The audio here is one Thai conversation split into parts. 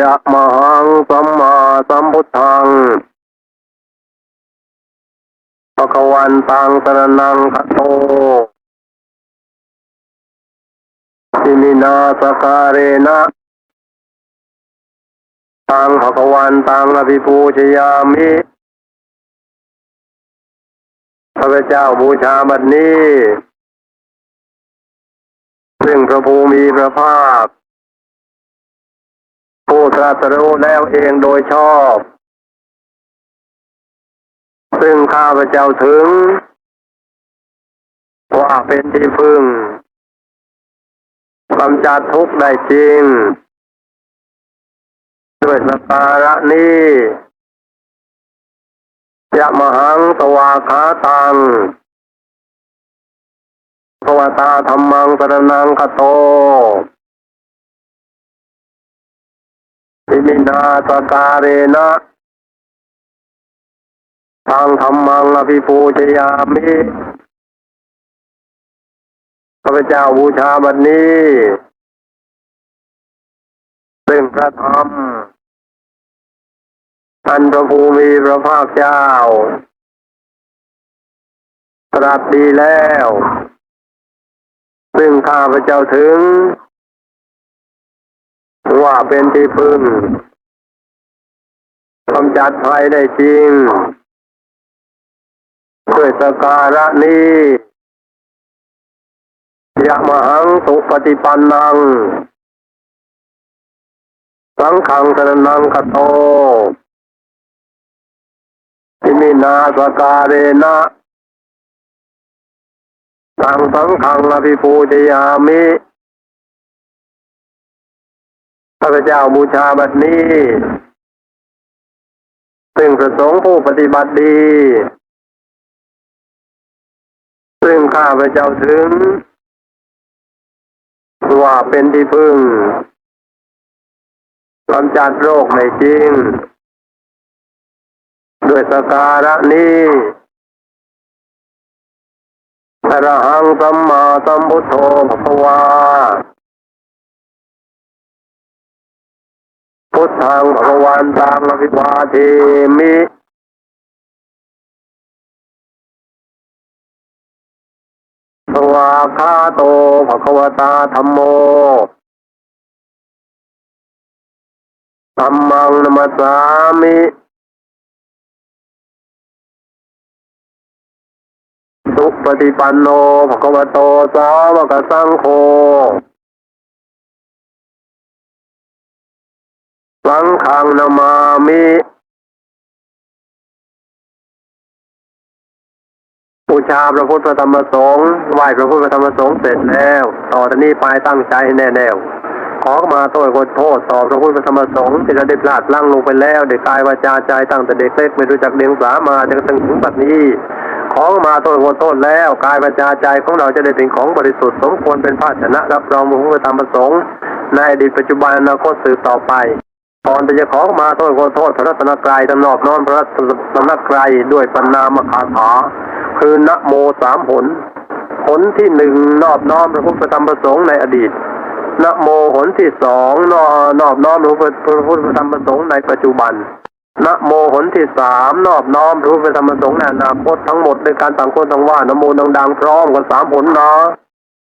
ยะมหังสัมมาสัมพุทธังภะควันตังสรนังคตโตอิมินาสการเรนะตังภะควันตังอภิปูชยามิพระเจ้าบูชาบัดนี้ ซึ่งพระภูมิพระภาค ผู้ตรัสรู้แล้วเองโดยชอบ ซึ่งข้าพเจ้าถึง ว่าเป็นที่พึ่งกำจัดทุกข์ได้จริง ด้วยสการะนี้ยะมหังตวาคาตังภวตาธรรมังสรนังคโต อิมินาสการเรนะทางธรรมังอภิปูชยามิข้าพเจ้าบูชาบัดนี้ซึ่งพระธรรมท่านพระภูมิพระภาคเจ้า ตรัสดีแล้ว ซึ่งข้าพเจ้าถึง ว่าเป็นที่พึ่งกำจัดภัยได้จริงด้วยสการะนี้ยะมหังสุปฏิปันนัง สังขังสรนังคโตอิมินาสการเรนะสังสังขังอภิปูชยามิ ข้าพเจ้าบูชาบัดนี้ ซึ่งประสงค์ผู้ปฏิบัติดี ซึ่งข้าพเจ้าถึง ว่าเป็นที่พึ่งกำจัดโรคในจริง ด้วยสการะนี้อรหังสัมมาสัมพุทโธภควา พุทธังภะวันตังอภิวาเทมิสวาคาโตภะคะวตาธรรมโมธรรมังนมัสสามิสุปฏิปันโนภะคะวโตสาวกสังโฆ สังฆังนามามิบูชาพระพุทธพระธรรมสงฆ์ไหว้พระพุทธพระธรรมสงฆ์เสร็จแล้ว ต่อจากนี้ไปตั้งใจแน่แน่วขอมาโทษขอโทษต่อพระพุทธพระธรรมสงฆ์ที่เราได้พลาดลั้งลงไปแล้วเด็กกายวาจาใจตั้งแต่เด็กเล็กไม่รู้จักเลี้ยงสามาจนกระทั่งถึงปัจจุบันนี้ขอมาโทษขอโทษแล้วกายวาจาใจของเราจะได้เป็นของบริสุทธิ์สมควรเป็นภาชนะรับรองพระพุทธธรรมประสงค์ในอดีตปัจจุบันอนาคตสืบต่อไป ก่อนจะขอมาโทษขอโทษพระรัตนกรายตนอบน้อมพระรัตนกรายด้วยปัญนามคาถาคือนะโมสามผล ผลที่หนึ่งนอบน้อมพระพุทธธรรมประสงค์ในอดีตนะโมผลที่สองนอนอบน้อมพระพุทธธรรมประสงค์ในปัจจุบันนะโมผลที่สามนอบน้อมพระพุทธธรรมประสงค์ในอนาคตทั้งหมดในการต่างคนต่างว่านะโมดังๆพร้อมกันสามผลเนาะ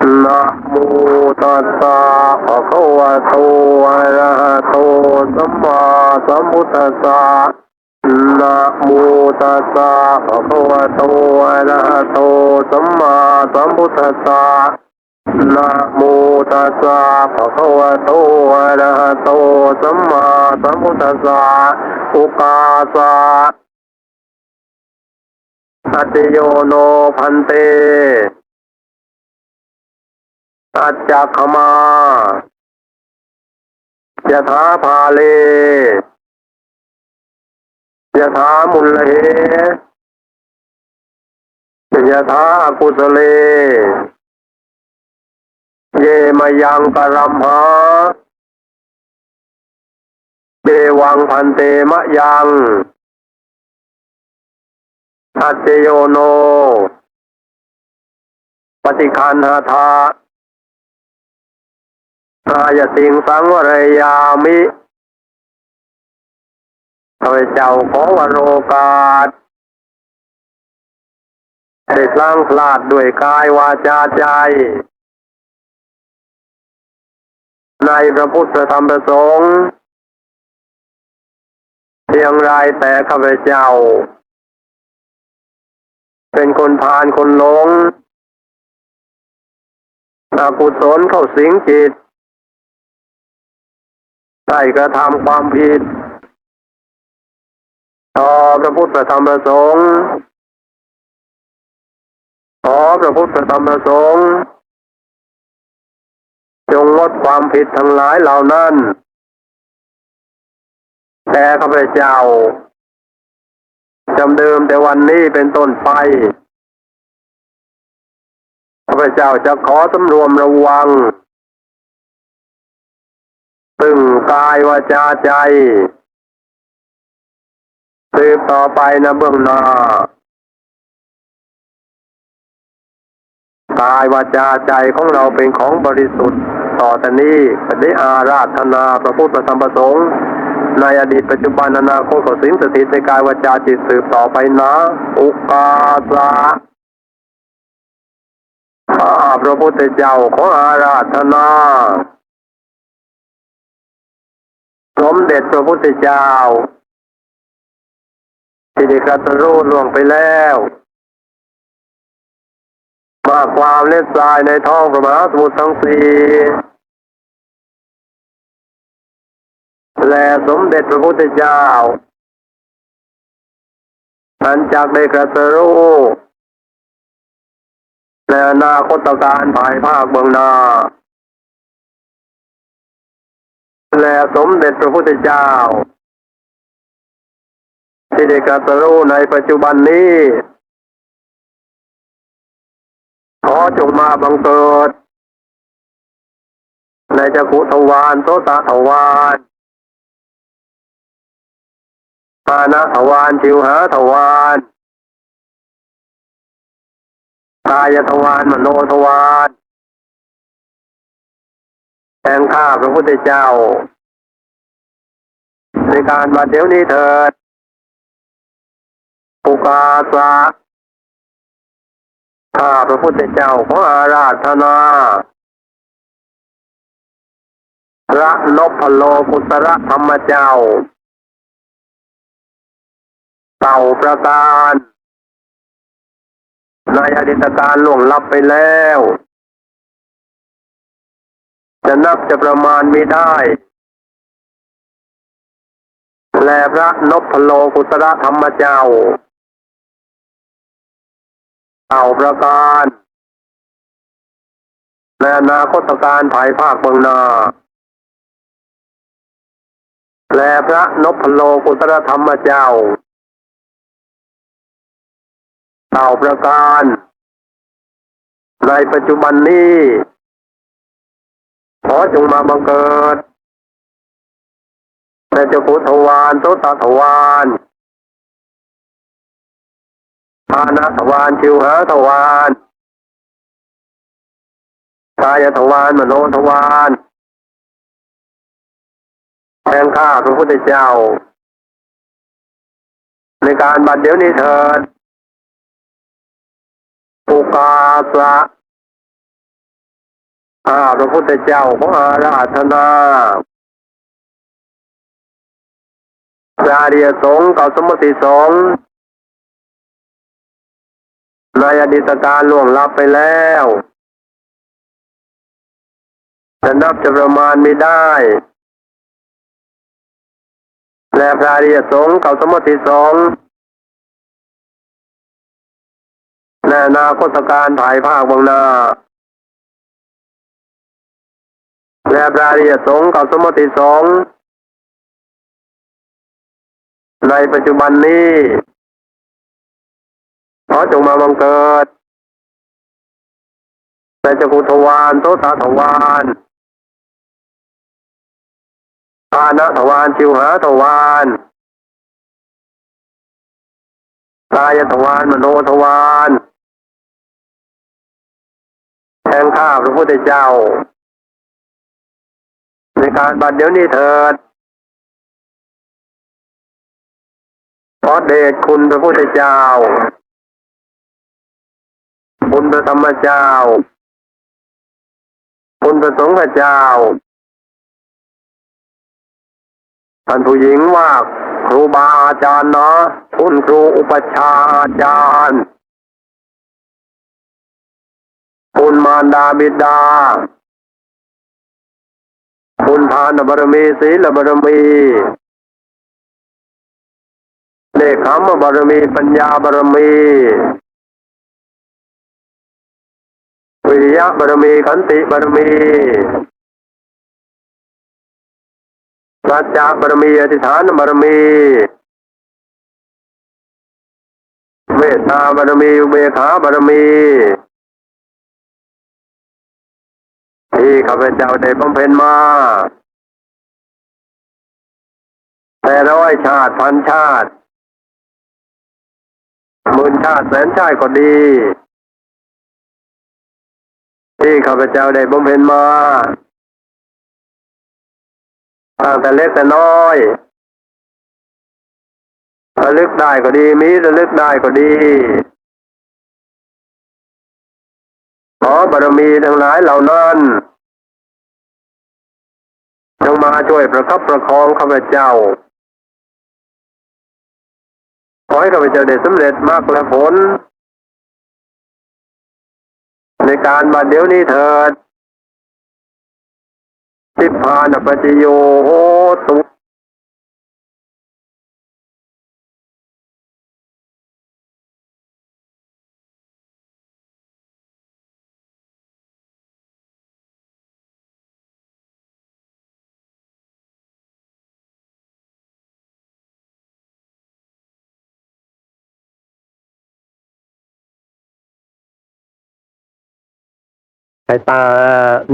นะโมตัสสะภะคะวะโตอะระหะโตสัมมาสัมพุทธัสสะนะโมตัสสะภะคะวะโตอะระหะโตสัมมาสัมพุทธัสสะนะโมตัสสะภะคะวะโตอะระหะโตสัมมาสัมพุทธัสสะอุกาสะสัตโยโนพันเต ตัจจคมายถาภาเลยถามุลเหยะถาอกุสเล เยมายังกรัมหาเดวังพันเตมะยังทัจเจโยโน ปฏิคันหาทา กายติงสังวรยามิข้าพเจ้าขอวโรกาสได้พลังพลาดด้วยกายวาจาใจ ในพระพุทธธรรมประสงค์เพียงไรแต่ข้าพเจ้า เป็นคนพาลคนหลงอกุศลเข้าสิงจิต ได้กระทำความผิด ต่อพระพุทธธรรมประสงค์ขอพระพุทธธรรมประสงค์จงลดความผิดทั้งหลายเหล่านั้นแต่ข้าพเจ้าจำเดิมแต่วันนี้เป็นต้นไปข้าพเจ้าจะขอสำรวมระวัง ซึ่งกายวาจาใจสืบต่อไปนะเบื้องหน้ากายวาจาใจของเราเป็นของบริสุทธิ์ ต่อแต่นี้จะได้อาราธนาพระพุทธธรรมประสงค์ในอดีตปัจจุบันอนาคตก็สิงสถิตในกายวาจาจิตสืบต่อไปนะอุกาสะข้าพระพุทธเจ้าขออาราธนา สมเด็จพระพุทธเจ้าที่ได้กรัตรู้ล่วงไปแล้วมาความเล็ดทรายในท้องพระมหาสมุทรทั้งสี่และสมเด็จพระพุทธเจ้าอันจากได้กรัตรู้และอนาคตการภายภาคเบื้องหน้า และสมเด็จพระพุทธเจ้า ที่ได้กรัตรู้ในปัจจุบันนี้ ขอจงมาบังเกิด ในจักรุทวารโสตทวารปานะทวารชิวหาทวารกายทวารมโนทวาร แห่งข้าพระพุทธเจ้า ในการบัดเดี๋ยวนี้เถิดปุกาสะข้าพระพุทธเจ้าขออาราธนาพระนพโลกุตระธรรมเจ้า เต่าประการในอดีตการล่วงลับไปแล้ว จะนับจะประมาณไม่ได้ แลพระนพโลกุตระธรรมเจ้าเต่าประการในอนาคตการภายภาคเบื้องนาแลพระนพโลกุตรธรรมเจ้าเต่าประการ ในปัจจุบันนี้ ขอจงมาบังเกิดในเจ้าพุทธวานโตตาทวานปานาทวารชิวหาทวารกายทวารมโนทวารแทนข้าพระพุทธเจ้า ในการบัดเดี๋ยวนี้เถิดปุกาสะ ข้าพระพุทธเจ้าขออาราธนาพระอริยสงเก่าสมมติสงฆ์ในอดีตการล่วงลับไปแล้วจะนับจะประมาณไม่ได้ และพระอริยสงเก่าสมมติสงฆ์และอนาคตการถ่ายภาคเบางหน้า และพระอริยสงฆ์ก่าสมมติสงฆ์ในปัจจุบันนี้ขอจงมาบังเกิดแต่จะกุทวารโตตาทวารปานะทวารชิวหาทวารกายทวารมโนทวารแทนข้าพระพุทธเจ้า ในการบัดเดี๋ยวนี้เถิดอเดชคุณพระพุทธเจ้า คุณพระธรรมเจ้า คุณพระสงฆ์เจ้า ท่านผู้หญิงว่าครูบาอาจารย์เนาะคุณครูอุปชาอาจารย์ คุณมารดาบิดา คุณทานบารมีศีลบารมีเนคขม่ข้าพเจ้าได้บำเพ็ญมาแต่ร้อยชาติพันชาติหมื่นชาติแสนชาติก็ดี ที่ข้าพเจ้าได้บำเพ็ญมาตั้งแต่เล็กแต่น้อยระลึกได้ก็ดีมีระลึกได้ก็ดี ขอบารมีทั้งหลายเหล่านั้นาช่วยประคับประคองข้าพเจ้า ขอให้ข้าพเจ้าได้สำเร็จมากและผล ในการบัดเดี๋ยวนี้เถิดทิพานปัจจโยโหตุ สายตา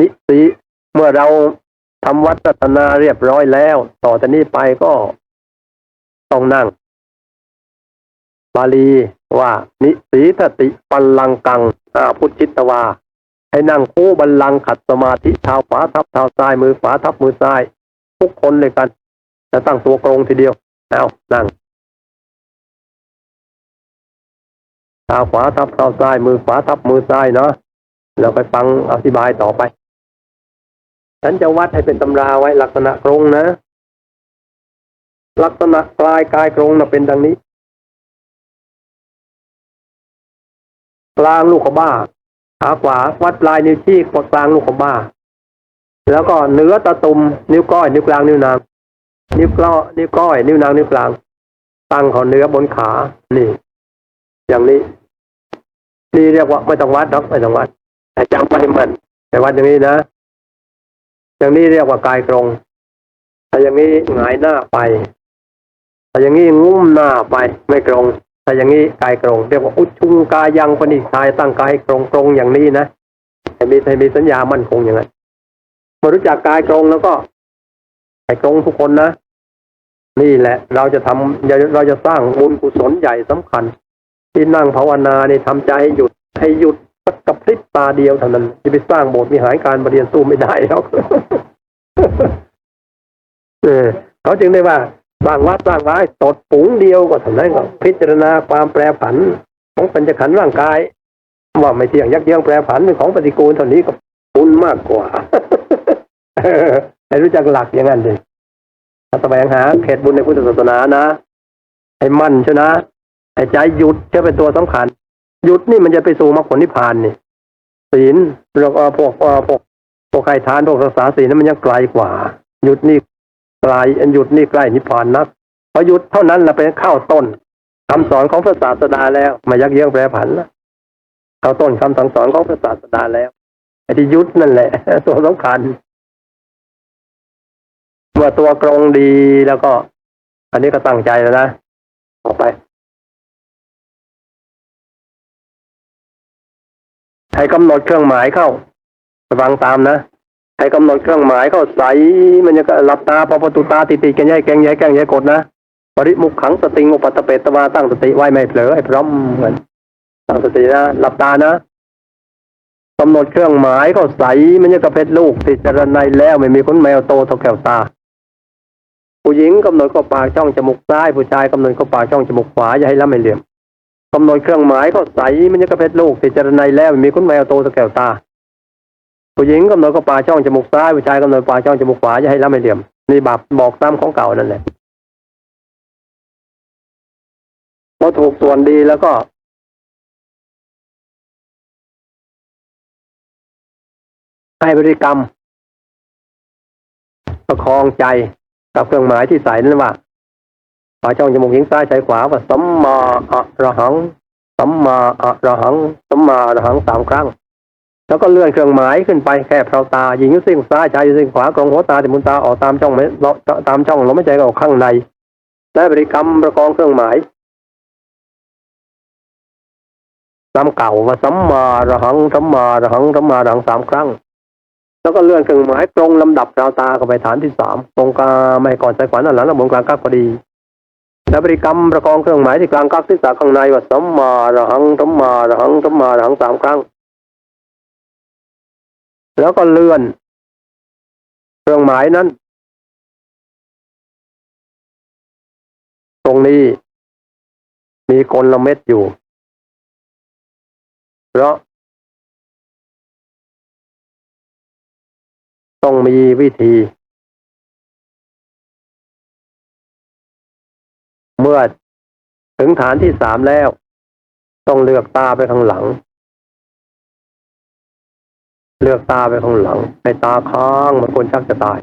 นิสิ เมื่อเราทำวัดรัตนาเรียบร้อยแล้ว ต่อจากนี้ไปก็ต้องนั่ง บาลีว่า นิสีทติปัลลังกังอาพุทธิตวา ให้นั่งคู่บัลลังขัดสมาธิเท้าขวาทับเท้าซ้ายมือขวาทับมือซ้าย ทุกคนเลยกัน จะตั้งตัวตรงทีเดียวเอานั่งเท้าขวาทับเท้าซ้ายมือขวาทับมือซ้ายเนาะ เราไปฟังอธิบายต่อไป ฉันจะวัดให้เป็นตำราไว้ลักษณะกรงนะ ลักษณะกลายกายกรงนะเป็นดังนี้ กลางลูกขบ้าขาขวาวัดปลายนิ้วชี้กดกลางลูกขบ้า แล้วก็เนื้อตะตุ่มนิ้วก้อยนิ้วกลางนิ้วนางนิ้วกล้อนิ้วก้อยนิ้วนางนิ้วกลาง ตั้งขอเนื้อบนขา นี่ อย่างนี้ นี่เรียกว่าไม่ต้องวัดดอกไม่ต้องวัด แต่จำไว้มันแต่วัดอย่างนี้นะ อย่างนี้เรียกว่ากายตรงถ้าอย่างนี้หงายหน้าไปถ้าอย่างนี้งุ้มหน้าไปไม่ตรงถ้าอย่างนี้กายตรงเรียกว่าอุชุงกายังปณิทายตั้งกายให้ตรงตรงอย่างนี้นะให้มีให้มีสัญญามั่นคงอย่างนั้นมื่อรู้จักกายตรงแล้วก็ให้ตรงทุกคนนะนี่แหละ เราจะทำเราจะสร้างบุญกุศลใหญ่สำคัญ ที่นั่งภาวนานี่ทำใจให้หยุดให้หยุด สักกับพริบตาเดียวเท่านั้นจะไปสร้างโบสถ์วิหารการปรเรียนสู้ไม่ได้แล้วเออเขาจึงได้ว่าสร้างวัดสร้างไว้ตดปุ๋งเดียวก็เท่านั้นก็พิจารณาความแปรผันของปัญจขันธ์ร่างกาย ว่าไม่เที่ยงยักเยื้องแปรผันเป็นของปฏิกูลเท่านี้ก็ปุนมากกว่าให้รู้จักหลักอย่างนั้นเลยถ้าแสวงหาเขตบุญในพุทธศาสนานะ ให้มั่นชนะให้ใจหยุดจะเป็นตัวสำคัญ หยุดนี่มันจะไปสู่มรรคผลนิพพานนี่ศีลแล้วก็พวกพวกพวกใครทานพวกรักษาศีลนั้นมันยังไกลกว่า หยุดนี่ไกลหยุดนี่ใกล้นิพพานนักพอหยุดเท่านั้นเราไปเข้าต้นคำสอนของพระศาสดาแล้วไมายักเยื้องแปรผันนะเข้าต้นคำสั่งสอนของพระศาสดาแล้วไอ้ที่หยุดนั่นแหละ ตัวสำคัญเมื่อตัวกรงดีแล้วก็ อันนี้ก็ตั้งใจแล้วนะออกไป ให้กำหนดเครื่องหมายเข้าฟังตามนะให้กำหนดเครื่องหมายเข้าใสมันจะก็หลับตาพอประตูตาติดติแกงแย่แกงแย่แกงแย่กดนะปริมุขขังสติงอุปตตเปตตวาตั้งสติไว้ไม่เผลอให้พร้อมเหมือนตั้งสตินะหลับตานะกำหนดเครื่องหมายเข้าใสมันจะกระเพชรลูกติดจรนัยแล้วไม่มีขนแมวโตเท่าแก้วตาผู้หญิงกำหนดเข้าปากช่องจมูกซ้ายผู้ชายกำหนดเข้าปากช่องจมูกขวาอย่าให้ล้ำไม่เหลี่ยม กำหนดเครื่องหมายเข้าใสมันจะกระเพชรลูกติดจรในแล้วมีคุณแววโตสะแกวตา ผู้หญิงกำหนดเข้าปาช่องจมูกซ้ายผู้ชายกำหนดปาช่องจมูกขวาอย่าให้ล้ำไม่เหลี่ยมนี่บาปบอกตามของเก่านั่นแหละพอถูกส่วนดีแล้วก็ให้บริกรรม ประคองใจกับเครื่องหมายที่ใส่นั่นว่าากช่องจมูกหญิงซ้ายใจขวาว่าสัมมาอะระหังสัมมาอะระหังสัมมาอะระหังสามครั้ง แล้วก็เลื่อนเครื่องหมายขึ้นไปแค่เพราตาหญิงยู่สิ่งซ้ายชายยู่สิ่งขวากรงหัวตาติมุนตาออกตามช่องไม่เลาะตามช่องลมหายใจก็ออกข้างในและบริกรรมประคองเครื่องหมายตามเก่าว่าสัมมาอะระหังสัมมาอะระหังสัมมาอะระหังสามครั้ง แล้วก็เลื่อนเครื่องหมายตรงลำดับราวตาเข้าไปฐานที่สามตรงกลางไม่ก่อนใจขวาด้านหลังและบนกลางกักพอดี และบริกรรมประคองเครื่องหมายที่กลางกักที่สาข้างในว่าสัมมาระหังสัมมาระหังสัมมาระหังสามครั้ง แล้วก็เลื่อน เครื่องหมายนั้น ตรงนี้ มีกลเม็ดอยู่ เพราะ ต้องมีวิธี เมื่อ ถึงฐานที่สามแล้ว ต้องเลือกตาไปข้างหลัง เลือกตาไปข้างหลังให้ตาค้างมันคนชักจะตาย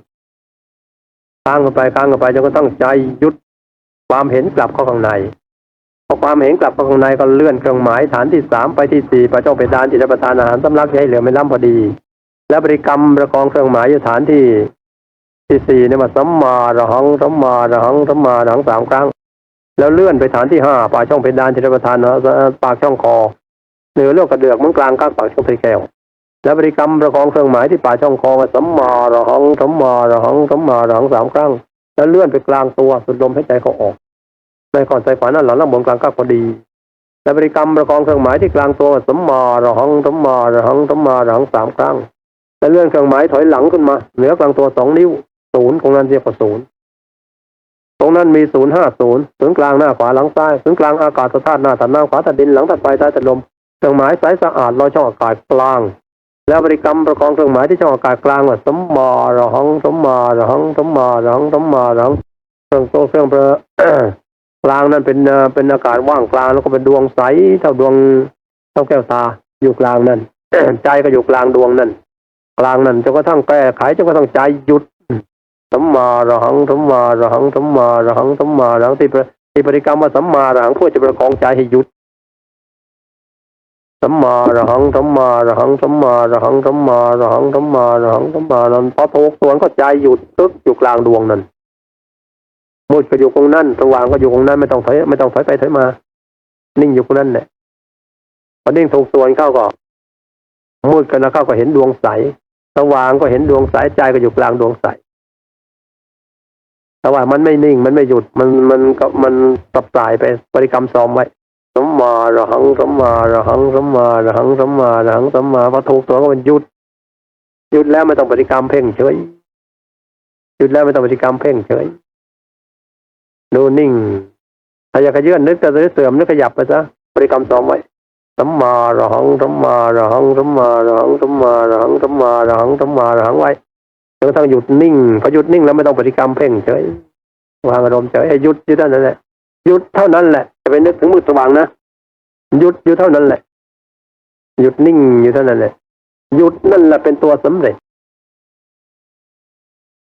ค้างกันไปค้างกันไปจนกระทั่งใจหยุดความเห็นกลับเข้าข้างในพอความเห็นกลับเข้าข้างในก็เลื่อนเครื่องหมายฐานที่สามไปที่สี่ไปเจ้าไปดานที่รับประทานอาหารสำลักให้เหลือไม่ล่ำพอดี และบริกรรมประกองเครื่องหมายอยู่ฐานที่ที่สี่เนี่ยมาสัมมาระหังสัมมาระหังสัมมาระหังสามครั้ง แล้วเลื่อนไปฐานที่ห้าปากช่องเพดานที่รับประทานนะปากช่องคอเหนือเลือกกระเดือกมือนกลางก้างปากช่องเพแก้วและบริกรรมประคองเครื่องหมายที่ปากช่องคอว่าสัมมาระหังสัมมาระหังสัมมาระหังสามครั้ง แล้วเลื่อนไปกลางตัวสุดลมให้ใจเขาออกในก่อนใจขวานั่นหลังล่างบนกลางก้างพอดีและบริกรรมประคองเครื่องหมายที่กลางตัวสัมมาระหังสัมมาระหังสัมมาระหังสามครั้งและเลื่อนเครื่องหมายถอยหลังขึ้นมา เหนือกลางตัวสองนิ้วศูนย์ของนั้นเรียกว่าศูนย์ รงนั้นมีศูนย์ห้าศูนย์ศูนย์กลางหน้าขวาหลังซ้ายศูนย์กลางอากาศธาตุหน้าถัดหน้าขวาถัดดินหลังถัดไฟท้ายถัดลมเครื่องหมายสายสะอาดลอยช่องอากาศกลาง แล้วบริกรรมประคองเครื่องหมายที่ช่องอากาศกลางว่าสมมาระหังสมมาระหังสมมาระหังสมมาระหังเครื่องโตเครื่องเปรกลางนั้นเป็นเอ่อเป็นอากาศว่างกลางแล้วก็เป็นดวงใสเท่าดวงเท่าแก้วตาอยู่กลางนั้นใจก็อยู่กลางดวงนั้นกลางนั้นจนกระทั่งแก้ไขจนกระทั่งใจหยุด สัมมาระหังสัมมาระหังสัมมาระหังสัมมาระหังที่ประที่บริกรรมว่าสัมมาระหังเพื่อจะประคองใจให้หยุดสัมมาระหังสัมมาระหังสัมมาระหังสัมมาระหังสัมมาระหังสัมมานั้นพอถูกส่วนก็ใจหยุดตึกอยู่กลางดวงนั้นมืดก็อยู่ตรงนั้นสว่างก็อยู่ตรงนั้นไม่ต้องถอยไม่ต้องถอยไปถอยมา นิ่งอยู่ตรงนั้นแหละพอนิ่งถูกส่วนเข้าก็มืดกันนะเข้าก็เห็นดวงใส สว่างก็เห็นดวงใสใจก็อยู่กลางดวงใส แต่ว่ามันไม่นิ่งมันไม่หยุดมันมันก็มันสับสายไปบริกรรมซ้อมไว้สัมมาระหังสัมมาระหังสัมมาระหังสัมมาระหังสัมมาพอถูกตัวก็มันหยุดหยุดแล้วไม่ต้องบริกรรมเพ่งเฉยหยุดแล้วไม่ต้องบริกรรมเพ่งเฉยดูนิ่งถ้าอยากขยื่นนึกจะเสื่อมนึกขยับไปซะบริกรรมซ้อมไว้สัมมาระหังสัมมาระหังสัมมาระหังสัมมาระหังสัมมาระหังสัมมาระหังไว้ นกระทั่งหยุดนิ่งพอหยุดนิ่งแล้วไม่ต้องปฏิกรรมเพ่งเฉยวางอารมณ์เฉยหยุดอยู่เท่านั้นแหละหยุดเท่านั้นแหละจะไปนึกถึงมืดสว่างนะหยุดอยู่เท่านั้นแหละ หยุดนิ่งอยู่เท่านั้นแหละหยุดนั่นแหละเป็นตัวสำเร็จ